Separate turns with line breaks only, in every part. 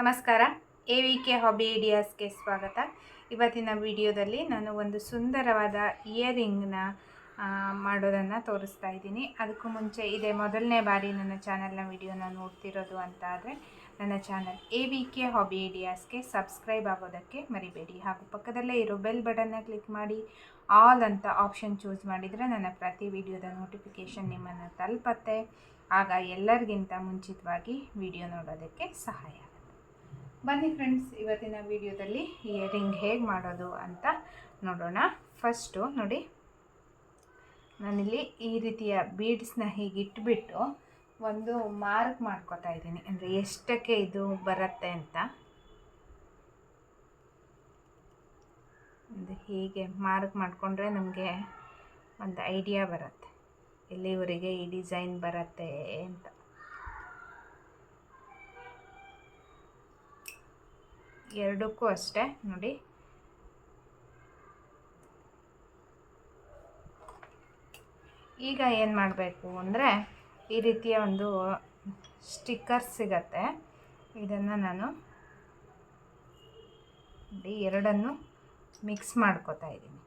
ನಮಸ್ಕಾರ. A V K hobby ಐಡಿಯಾಸ್ಗೆ ಸ್ವಾಗತ. ಇವತ್ತಿನ ವಿಡಿಯೋದಲ್ಲಿ ನಾನು ಒಂದು ಸುಂದರವಾದ ಇಯರಿಂಗ್ನ ಮಾಡೋದನ್ನು ತೋರಿಸ್ತಾ ಇದ್ದೀನಿ. ಅದಕ್ಕೂ ಮುಂಚೆ ಇದೇ ಮೊದಲನೇ ಬಾರಿ ನನ್ನ ಚಾನಲ್ನ ವಿಡಿಯೋನ ನೋಡ್ತಿರೋದು ಅಂತ ಆದರೆ ನನ್ನ channel A V K hobby ಐಡಿಯಾಸ್ಗೆ subscribe ಆಗೋದಕ್ಕೆ ಮರಿಬೇಡಿ. ಹಾಗೂ ಪಕ್ಕದಲ್ಲೇ ಇರೋ ಬೆಲ್ ಬಟನ್ನ ಕ್ಲಿಕ್ ಮಾಡಿ, ಆಲ್ ಅಂತ ಆಪ್ಷನ್ ಚೂಸ್ ಮಾಡಿದರೆ ನನ್ನ ಪ್ರತಿ ವಿಡಿಯೋದ ನೋಟಿಫಿಕೇಷನ್ ನಿಮ್ಮನ್ನು ತಲುಪತ್ತೆ. ಆಗ ಎಲ್ಲರಿಗಿಂತ ಮುಂಚಿತವಾಗಿ ವಿಡಿಯೋ ನೋಡೋದಕ್ಕೆ ಸಹಾಯ ಬನ್ನಿ ಫ್ರೆಂಡ್ಸ್ ಇವತ್ತಿನ ವಿಡಿಯೋದಲ್ಲಿ ಇಯರಿಂಗ್ ಹೇಗೆ ಮಾಡೋದು ಅಂತ ನೋಡೋಣ. ಫಸ್ಟು ನೋಡಿ, ನಾನಿಲ್ಲಿ ಈ ರೀತಿಯ ಬೀಡ್ಸ್ನ ಹೀಗೆ ಇಟ್ಬಿಟ್ಟು ಒಂದು ಮಾರ್ಕ್ ಮಾಡ್ಕೋತಾ ಇದ್ದೀನಿ. ಅಂದರೆ ಎಷ್ಟಕ್ಕೆ ಇದು ಬರುತ್ತೆ ಅಂತ. ಒಂದು ಹೀಗೆ ಮಾರ್ಕ್ ಮಾಡಿಕೊಂಡ್ರೆ ನಮಗೆ ಒಂದು ಐಡಿಯಾ ಬರುತ್ತೆ. ಎಲ್ಲಿವರೆಗೆ ಈ ಡಿಸೈನ್ ಬರುತ್ತೆ ಅಂತ. ಎರಡಕ್ಕೂ ಅಷ್ಟೇ, ನೋಡಿ. ಈಗ ಏನು ಮಾಡಬೇಕು ಅಂದರೆ ಈ ರೀತಿಯ ಒಂದು ಸ್ಟಿಕ್ಕರ್ ಸಿಗತ್ತೆ. ಇದನ್ನು ನಾನು ಎರಡನ್ನು ಮಿಕ್ಸ್ ಮಾಡ್ಕೋತಾ ಇದ್ದೀನಿ.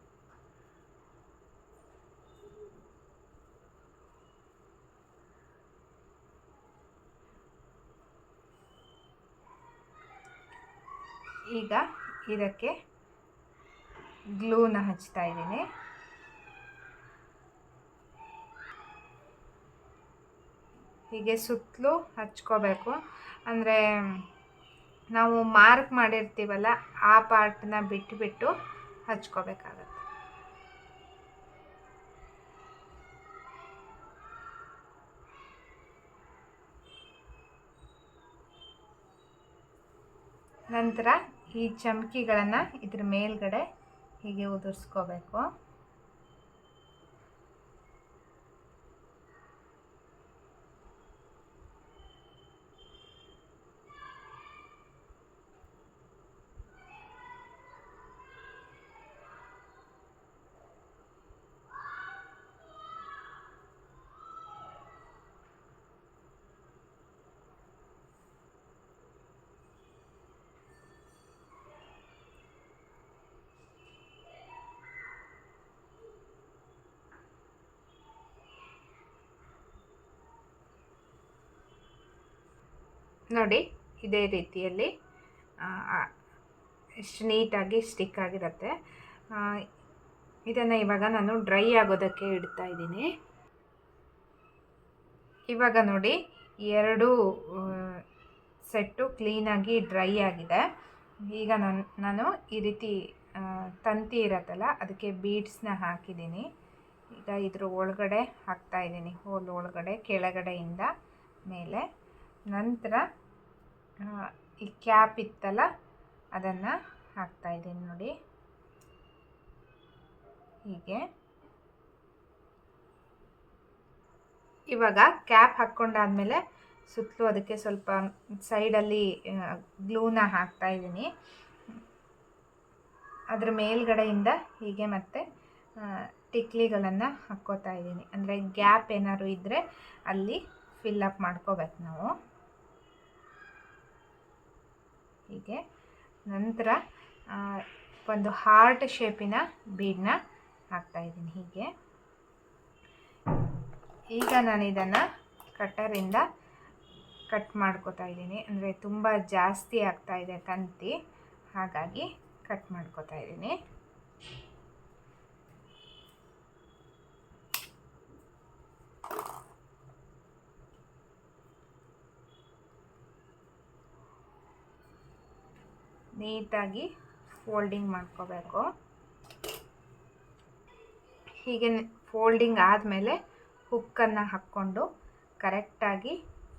ಈಗ ಇದಕ್ಕೆ ಗ್ಲೂನ ಹಚ್ತಾ ಇದ್ದೀನಿ. ಹೀಗೆ ಸುತ್ತಲೂ ಹಚ್ಕೋಬೇಕು. ಅಂದರೆ ನಾವು ಮಾರ್ಕ್ ಮಾಡಿರ್ತೀವಲ್ಲ, ಆ ಪಾರ್ಟ್ನ ಬಿಟ್ಟುಬಿಟ್ಟು ಹಚ್ಕೋಬೇಕಾಗತ್ತೆ. ನಂತರ ಈ ಚಮಕಿಗಳನ್ನು ಇದ್ರ ಮೇಲ್ಗಡೆ ಹೀಗೆ ಉದುರಿಸ್ಕೋಬೇಕು. ನೋಡಿ, ಇದೇ ರೀತಿಯಲ್ಲಿ ಎಷ್ಟು ನೀಟಾಗಿ ಸ್ಟಿಕ್ ಆಗಿರುತ್ತೆ. ಇದನ್ನು ಇವಾಗ ನಾನು ಡ್ರೈ ಆಗೋದಕ್ಕೆ ಇಡ್ತಾ ಇದ್ದೀನಿ. ಇವಾಗ ನೋಡಿ, ಎರಡು ಸೆಟ್ಟು ಕ್ಲೀನಾಗಿ ಡ್ರೈ ಆಗಿದೆ. ಈಗ ನಾನು ನಾನು ಈ ರೀತಿ ತಂತಿ ಇರತ್ತಲ್ಲ, ಅದಕ್ಕೆ ಬೀಡ್ಸ್ನ ಹಾಕಿದ್ದೀನಿ. ಈಗ ಇದ್ರ ಒಳಗಡೆ ಹಾಕ್ತಾ ಇದ್ದೀನಿ, ಹೋಲ್ ಒಳಗಡೆ, ಕೆಳಗಡೆಯಿಂದ ಮೇಲೆ. ನಂತರ ಈ ಕ್ಯಾಪ್ ಇತ್ತಲ್ಲ, ಅದನ್ನು ಹಾಕ್ತಾಯಿದ್ದೀನಿ ನೋಡಿ. ಹೀಗೆ. ಇವಾಗ ಕ್ಯಾಪ್ ಹಾಕ್ಕೊಂಡಾದ್ಮೇಲೆ ಸುತ್ತಲೂ ಅದಕ್ಕೆ ಸ್ವಲ್ಪ ಸೈಡಲ್ಲಿ ಗ್ಲೂನ ಹಾಕ್ತಾ ಇದ್ದೀನಿ. ಅದ್ರ ಮೇಲ್ಗಡೆಯಿಂದ ಹೀಗೆ ಮತ್ತೆ ಟಿಕ್ಲಿಗಳನ್ನು ಹಾಕ್ಕೋತಾ ಇದ್ದೀನಿ. ಅಂದರೆ ಗ್ಯಾಪ್ ಏನಾದ್ರು ಇದ್ದರೆ ಅಲ್ಲಿ ಫಿಲ್ಲಪ್ ಮಾಡ್ಕೋಬೇಕು ನಾವು. ಹೀಗೆ. ನಂತರ ಒಂದು ಹಾರ್ಟ್ ಶೇಪಿನ ಬೀಡನ್ನ ಹಾಕ್ತಾಯಿದ್ದೀನಿ ಹೀಗೆ. ಈಗ ನಾನು ಇದನ್ನು ಕಟ್ಟರಿಂದ ಕಟ್ ಮಾಡ್ಕೋತಾ ಇದ್ದೀನಿ. ಅಂದರೆ ತುಂಬ ಜಾಸ್ತಿ ಆಗ್ತಾ ಇದೆ ತಂತಿ ಹಾಗಾಗಿ ಕಟ್ ಮಾಡ್ಕೋತಾ ಇದ್ದೀನಿ. ನೀಟಾಗಿ ಫೋಲ್ಡಿಂಗ್ ಮಾಡ್ಕೋಬೇಕು. ಹೀಗೆ ಫೋಲ್ಡಿಂಗ್ ಆದಮೇಲೆ ಹುಕ್ಕನ್ನು ಹಾಕ್ಕೊಂಡು ಕರೆಕ್ಟಾಗಿ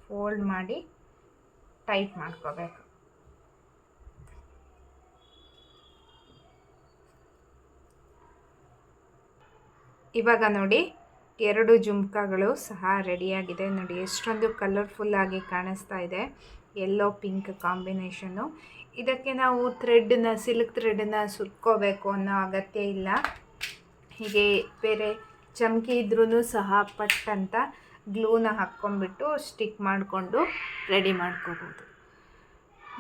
ಫೋಲ್ಡ್ ಮಾಡಿ ಟೈಟ್ ಮಾಡ್ಕೋಬೇಕು. ಇವಾಗ ನೋಡಿ ಎರಡು ಜುಮ್ಕಾಗಳು ಸಹ ರೆಡಿಯಾಗಿದೆ. ನೋಡಿ ಎಷ್ಟೊಂದು ಕಲರ್ಫುಲ್ಲಾಗಿ ಕಾಣಿಸ್ತಾ ಇದೆ. ಯೆಲ್ಲೋ ಪಿಂಕ್ ಕಾಂಬಿನೇಷನ್ನು ಇದಕ್ಕೆ ನಾವು ಥ್ರೆಡ್ನ ಸಿಲ್ಕ್ ಥ್ರೆಡ್ನ ಸುತ್ಕೋಬೇಕು ಅನ್ನೋ ಅಗತ್ಯ ಇಲ್ಲ. ಹೀಗೆ ಬೇರೆ ಚಮಕಿ ಇದ್ರೂ ಸಹ ಪಟ್ ಅಂತ ಗ್ಲೂನ ಹಾಕ್ಕೊಂಡ್ಬಿಟ್ಟು ಸ್ಟಿಕ್ ಮಾಡಿಕೊಂಡು ರೆಡಿ ಮಾಡ್ಕೋಬೋದು.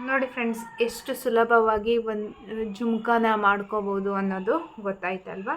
ನೋಡಿ ಫ್ರೆಂಡ್ಸ್ ಎಷ್ಟು ಸುಲಭವಾಗಿ ಒಂದು ಜುಮ್ಕಾನ ಮಾಡ್ಕೋಬೋದು ಅನ್ನೋದು ಗೊತ್ತಾಯ್ತಲ್ವಾ?